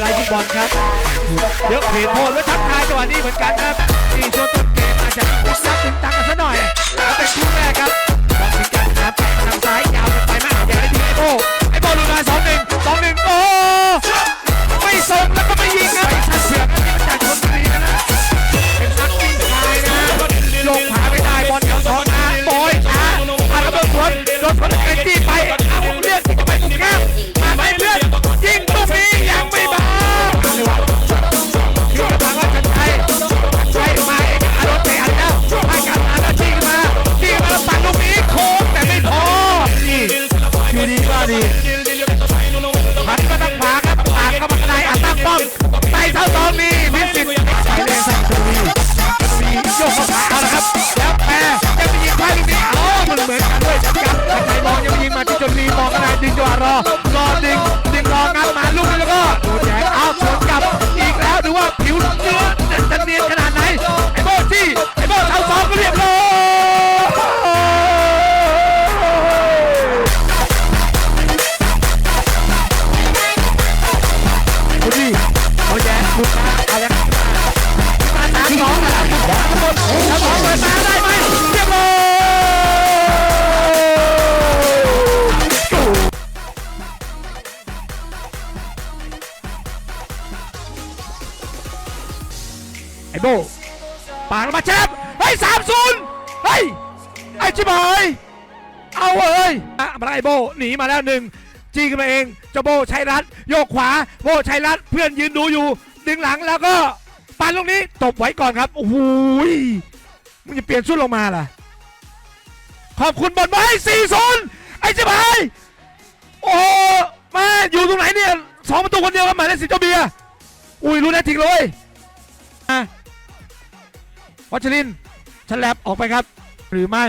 ไลฟ์ฟุตบอลครับเดี๋ยวเพจโพลแล้วทักทายจังหวะนี้เหมือนกันครับนี่ช่วงต้นเกมอาจจะติดซับถึงตังกันซะหน่อยแล้วเป็นคู่แรกครับบอลถึงกันครับทางซ้ายยาวไปมากอยากได้ทีไอโบไอโบลุยมาสองหนึ่งสองหนึ่งโอ้ไม่ส่งแล้วก็ไม่ย ปาดมาแชมป์เฮ้ยสามศูนย์เฮ้ยไอ้ชิบหายเอาเว้ยอะมาไอ้โบหนีมาแล้วหนึ่งจี้ขึ้นมาเองเจ้าโบชัยรัตน์โยกขวาโบชัยรัตน์เพื่อนยืนดูอยู่ ดึงหลังแล้วก็ปานลูกนี้ตบไว้ก่อนครับโอ้โหมึงจะเปลี่ยนชุดลงมาล่ะ ขอบคุณบอลไม้สี่ศูนย์ไอ้ชิบหายโอ้มาอยู่ตรงไหนเนี่ยสองประตูคนเดียวกับหมายเลขสิบเจ้าเบียร์อุ้ยรู้แน่ทิ้งเลยอะ วัชรินทร์ฉลับออกไปครับ หรือไม่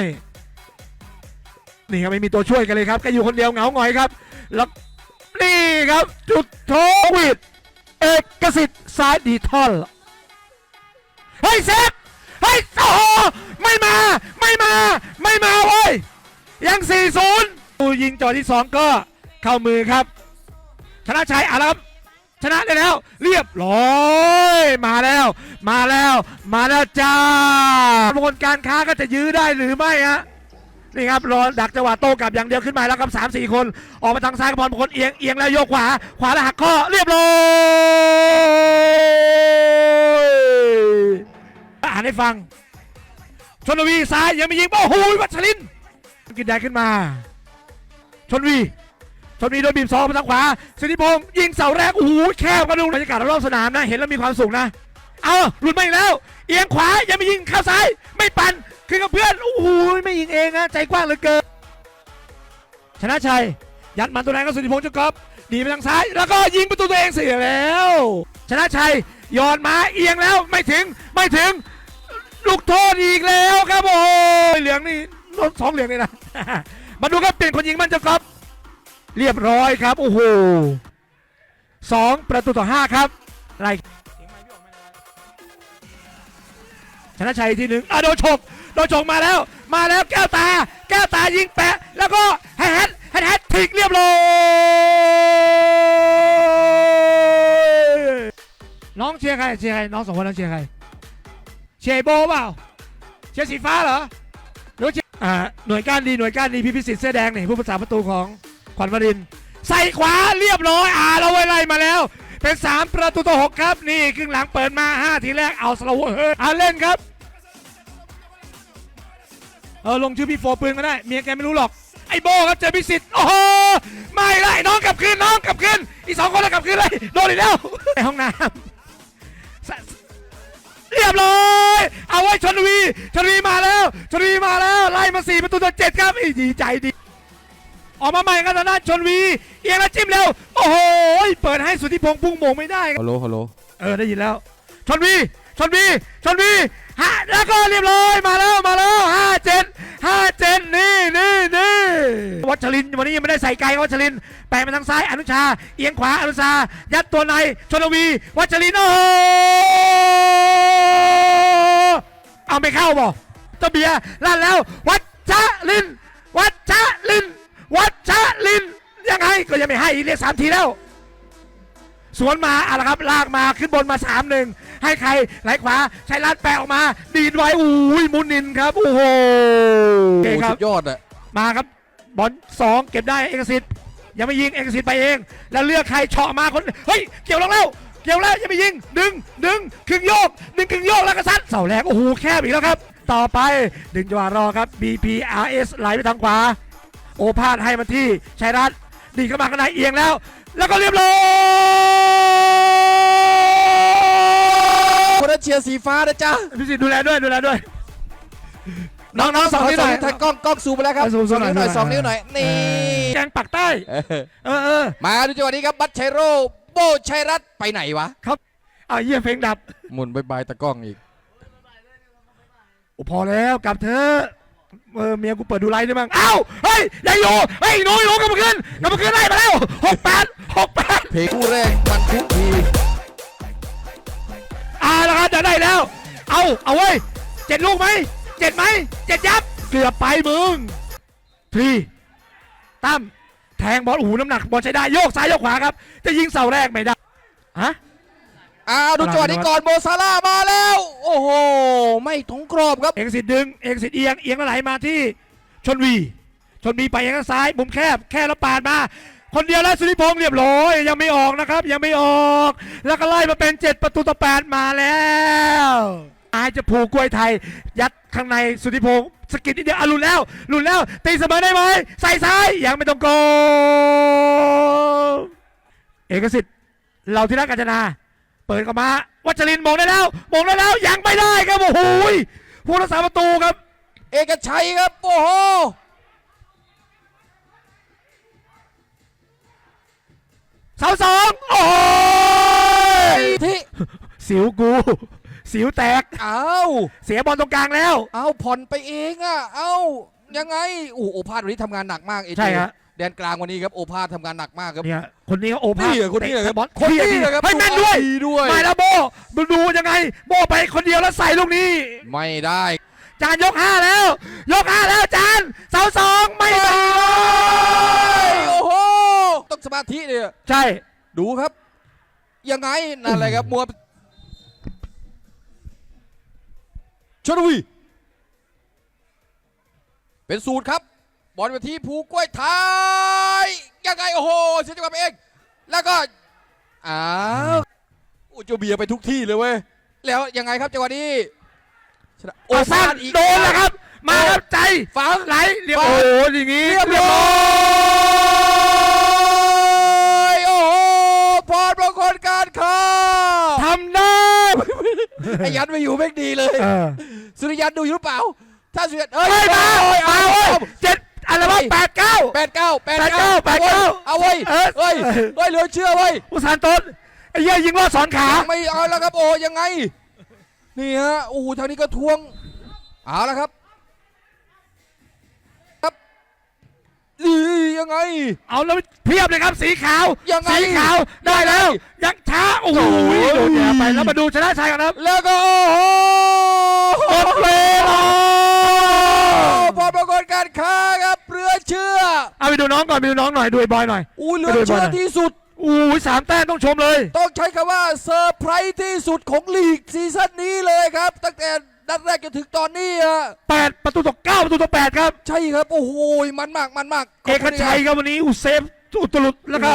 นี่ครับไม่มีตัวช่วยกันเลยครับแกอยู่คนเดียวเหงาหงอยครับ แล้วนี่ครับ จุดโทวิดเอกสิทธิ์ซ้ายดีทอลเฮ้ยเซฟเฮ้ยโอ้โหไม่มา ไม่มา ไม่มาเว้ยยัง4-0ดูยิงจอที่ 2 ก็เข้ามือครับ ชนะชัยอารับชนะได้แล้ว เรียบร้อยมาแล้ว มาแล้วมาแล้วจ้าบางคนการค้าก็จะยื้อได้หรือไม่ฮะนี่ครับรอดักจังหวะโต้กลับอย่างเดียวขึ้นมาแล้วครับสามสี่คน ออกมาทางซ้ายกับบอลบางคนเอียงเอียงแล้วโยกขวา ขวาแล้วหักข้อเรียบร้อยอ่านให้ฟังชนวีซ้ายยังไม่ยิงโอ้โหวัชรินกินแดงขึ้นมา ชนวีชนวีโดนบีบซองมาทางขวาสิทธิพงศ์ยิงเสาแรกโอ้โหแคบกันดูบรรยากาศรอบสนามนะเห็นแล้วมีความสุขนะ เอาหลุดมาอีกแล้ว เอียงขวายังไม่ยิงเข้าซ้าย ไม่ปั่นขึ้นกับเพื่อนโอ้โหไม่ยิงเองนะใจกว้างเหลือเกินชนะชัยยัดมันตัวแรงก็สุทธิพงศ์จุกอบดีไปทางซ้าย แล้วก็ยิงประตูตัวเองเสียแล้ว ชนะชัยย้อนมาเอียงแล้วไม่ถึงไม่ถึง ลูกโทษอีกแล้วครับโอ้ยเหลืองนี่ลดสองเหลืองเลยนะมาดูครับเปลี่ยนคนยิงมันเจ้าก๊อฟเรียบร้อยครับโอ้โหสองประตูต่อห้าครับไล่ ชนะชัยทีหนึ่งอะโดนฉกโดนฉกมาแล้ว มาแล้วแก้วตา แก้วตายิงแปะ แล้วก็แฮตแฮตแฮตทิกเรียบร้อยน้องเชียร์ใครเชียร์ใครน้องสองคนน้องเชียร์ใครเชียร์โบเปล่าเชียร์สีฟ้าเหรอหรือเชียร์อ่าหน่วยก้านดีหน่วยก้านดีพี่พิสิทธิ์เสื้อแดงนี่ผู้ประสาประตูของขวัญวรินใส่ขวาเรียบร้อยอ่าเราไว้ไล่มาแล้วเป็น 3 ประตูต่อหกครับ นี่ครึ่งหลังเปิดมา 5 ทีแรกเอาสโลว์เฮ้ยเอาเล่นครับ เออลงชื่อพี่โฟปืนก็ได้เมียแกไม่รู้หรอกไอ้โบครับเจอพิสิทธิ์โอ้โหไม่ไล่น้องกลับคืนน้องกลับคืนอีกสองคนแล้วกลับคืนเลยโดนอีกแล้วในห้องน้ำสเรียบร้อยเอาไว้ชนวีชนวีมาแล้วชนวีมาแล้วไล่มาสี่ประตูต่อเจ็ดครับอีดีใจดีออกมาใหม่กันนะชนวีเอียงแล้วจิ้มเร็วโอ้โหเปิดให้สุทธิพงษ์พุ่งโมงไม่ได้ครับฮัลโหลฮัลโหลเออได้ยินแล้วชนวีชนวีชนวี ฮะแล้วก็เรียบร้อยมาแล้วมาแล้วห้าเจ็ดห้าเจ็ดนี่นี่นี่วัชรินวันนี้ยังไม่ได้ใส่ไกลวัชรินแปลงไปทางซ้ายอนุชา เอียงขวาอนุชา ยัดตัวในชนวี วัชรินโอ้เอาไม่เข้าบ่เจ้าเบียร์ลั่นแล้ว วัชริน วัชริน วัชรินยังไงก็ยังไม่ให้เรียกสามทีแล้ว สวนมาอะละครับลากมาขึ้นบนมา3 1ให้ใครไหลขวาชัยรัตน์แปะออกมาดีดไว้อุ้ยมุนินครับโอ้โหโอเคโอ้ครัสุบดยอดอะมาครับบอลสองเก็บได้เอกสิทธิ์ยังไม่ยิงเอกสิทธิ์ไปเอง แล้วเลือกใครเฉาะมาคนเฮ้ยเกี่ยวลงแล้วเกี่ยวแล้วยังไม่ยิงดึงดึงครึ่งโยกดึงครึ่งโยกแล้วก็ซัดเสาแรกโอ้โหแคบอีกแล้วครับ ต่อไปดึงจังหวะรอครับ BPRS ไหลไปทางขวา โอภาสให้มาที่ชัยรัตน์ดีเข้ามาข้างในเอียงแล้ว แล้วก็เรียบร้อยคนนั้นเชียร์สีฟ้านะจ๊ะพี่สิทธิ์ดูแลด้วยดูแลด้วย น้องๆสองนิ้วหน่อยทางกล้องกล้องซูมไปแล้วครับซูมสองหน่อยนิ้วหน่อยซูสมองหน่อยนิ้วหน่อยนี่แกงปักใต้เออเออเออมาดูจังหวะนี้ครับบัตชัยโร่โบชัยรัตน์ไปไหนวะเอาเยี่ยเพลงดับหมุนบายบายตะกล้องอีกโอ้พอแล้วกลับเถอะ เออเมียกูเปิดดูไลฟ์ได้บ้างอ้าวเฮ้ยยังอยู่เฮ้ยหนูหนูกลับมาขึ้นกลับมาขึ้นได้มาแล้วหกแปดหกแปดเพลงคู่แรกมันทุกทีอ่าแล้วครับจะได้แล้ว เอาเอาเว้ยเจ็ดลูกไหมเจ็ดไหมเจ็ดยับเกือบไปมึงพี่ตั้มแทงบอลโอ้โหน้ำหนักบอลใช้ได้โยกซ้ายโยกขวาครับ จะยิงเสาแรกไม่ได้ฮะ อ้าวดูจังหวะนี้ก่อนโมซาร่ามาแล้ว โอ้โห ไม่ถงกรอบครับ เอกสิทธิ์ดึงเอกสิทธิ์เอียงเอียงแล้วไหลมาที่ชนวีชนวีไปยังข้างซ้ายมุมแคบแค่แล้วปาดมา คนเดียวแล้วสุริพงษ์เรียบร้อยยังไม่ออกนะครับ ยังไม่ออก แล้วก็ไล่มาเป็น 7 ประตูต่อ8มาแล้วอายจะผูกกล้วยไทย ยัดข้างในสุริพงษ์สกิดนิดเดียวอะหลุดแล้วหลุดแล้วตีเสมอได้ไหมใส่ซ้ายยังไม่ต้องโกเอกสิทธิ์เราที่รักกาญจนา เปิดเข้ามาวัชรินทร์มองได้แล้วมองได้แล้วยังไม่ได้ครับโอ้โหผู้รักษาประตูครับ เอกชัยครับโอ้โหเสาสองโอ้ยที่สิวกู สิวแตกเอ้าเสียบอลตรงกลางแล้วเอาผ่อนไปเองอะเอ้ายังไงโอ้โหโอภาสวันนี้ทำงานหนักมากเอเจใช่ครับ แดนกลางวันนี้ครับโอภาสทำงานหนักมากครับ เนี่ยคนนี้เขาโอภาสนี่เหรอคนนี้เหรอครับตะบอลคนนี้เที่ยเหรอครับเฮ้ยแม่นด้วยดีด้วย ไม่แล้วโบดูดูยังไง โบไปคนเดียวแล้วใส่ลูกนี้ ไม่ได้ จานยกห้าแล้ว ยกห้าแล้วจานเสาสองไม่ได้โอ้โหต้องสมาธิเนี่ยใช่ดูครับ ยังไงนั่นแหละครับมัวชนวีเป็นสูตรครับ บอลไปที่ภูกล้วยไทยยังไงโอ้โหเสียจังหวะไปเอง แล้วก็อ้าวโอ้เจ้าเบียร์ไปทุกที่เลยเว้ยแล้วยังไงครับจังหวะนี้ชนะโอ้สั้นอีกโดนแล้วครับ มาครับใจฝังไหลเรียบฟัโอ้งโหอย่างงี้เรียบร้อยโอ้โหพรประคนการค้าทำได้ไอ้ยันไม่อยู่ไม่ดีเลยเออสุริยันดูอยู่หรือเปล่า ถ้าสุริยันเอ้ยเฮ้ยมาเอ้ยมาเอาเว้ยเอา เจ็ดอะไรวะ แปดเก้าแปดเก้าแปดแปดเก้าแปดเก้าเอาเว้ยเออเฮ้ยเฮ้ยเหลือเชื่อเว้ยอุสานต้นไอ้เหี้ยยิงลอดสอนขายังไม่เอาแล้วครับโอ้ยังไง นี่ฮะโอ้โหทางนี้ก็ทวงเอาแล้วครับครับนี่ยังไง เอาแล้วเพียบเลยครับสีขาวยังไงสีขาวได้แล้วยังไงยังช้าโอ้โหโอ้ยโดนแย่ไปแล้วมาดูชนะชัยกันครับ แล้วก็โอ้โห หมดเวลา พอปรากฏการค้าครับเรือเชื่อ เอาไปดูน้องก่อนไปดูน้องหน่อยดูไอ้บอยหน่อยอู้เรือเชื่อที่สุดอู้ยสามแต้มต้องชมเลย ต้องใช้คำว่าเซอร์ไพรส์ที่สุดของลีกซีซั่นนี้เลยครับ ตั้งแต่นัดแรกจนถึงตอนนี้อะแปดประตูต่อเก้าประตูต่อแปดครับ ใช่ครับ โอ้โหมันมากมันมากขเอบกคุณชัยครับวันนี้อุยเซฟอุตลุดแล้วก็